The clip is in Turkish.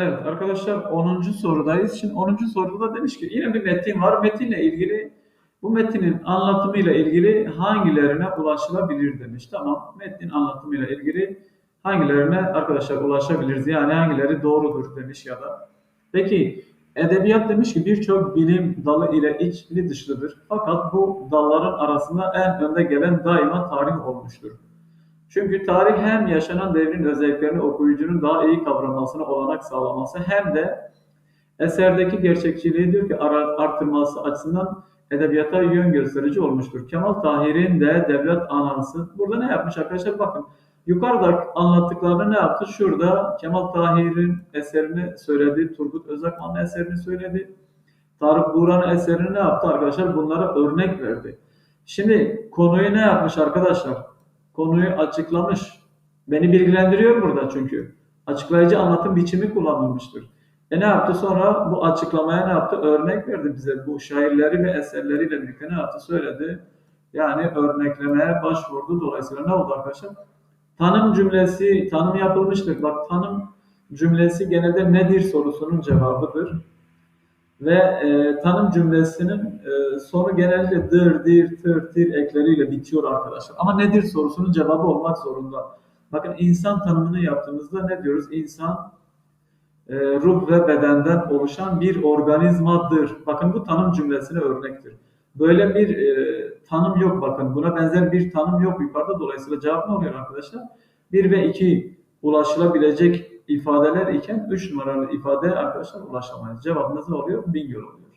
Evet arkadaşlar 10. sorudayız. Şimdi 10. soruda da demiş ki yine bir metin var. Metinle ilgili bu metinin anlatımıyla ilgili hangilerine ulaşılabilir demiş. Tamam metnin anlatımıyla ilgili hangilerine arkadaşlar ulaşabiliriz? Yani hangileri doğrudur demiş ya da. Peki edebiyat demiş ki birçok bilim dalı ile içli dışlıdır. Fakat bu dalların arasında en önde gelen daima tarih olmuştur. Çünkü tarih hem yaşanan devrin özelliklerini okuyucunun daha iyi kavramasına olanak sağlaması hem de eserdeki gerçekçiliği diyor ki artırması açısından edebiyata yön gösterici olmuştur. Kemal Tahir'in de devlet anası burada ne yapmış arkadaşlar bakın yukarıda anlattıklarını ne yaptı? Şurada Kemal Tahir'in eserini söyledi, Turgut Özakman'ın eserini söyledi. Tarık Buğra'nın eserini ne yaptı arkadaşlar? Bunlara örnek verdi. Şimdi konuyu ne yapmış arkadaşlar? Konuyu açıklamış. Beni bilgilendiriyor burada çünkü. Açıklayıcı anlatım biçimi kullanılmıştır. E ne yaptı sonra? Bu açıklamaya ne yaptı? Örnek verdi bize. Bu şairleri ve eserleriyle birlikte ne yaptı? Söyledi. Yani örneklemeye başvurdu. Dolayısıyla ne oldu arkadaşlar? Tanım cümlesi, tanım yapılmıştır. Bak tanım cümlesi genelde nedir sorusunun cevabıdır. Ve e, tanım cümlesinin e, sonu genellikle dır, dir, tır, tir ekleriyle bitiyor arkadaşlar. Ama nedir sorusunun cevabı olmak zorunda. Bakın insan tanımını yaptığımızda ne diyoruz? İnsan e, ruh ve bedenden oluşan bir organizmadır. Bakın bu tanım cümlesine örnektir. Böyle bir e, tanım yok bakın. Buna benzer bir tanım yok yukarıda. Dolayısıyla cevap ne oluyor arkadaşlar? 1 ve 2 ulaşılabilecek ifadeler iken 3 numaralı ifade arkadaşlar ulaşamayız. Cevabımız ne oluyor? Bingöl oluyor.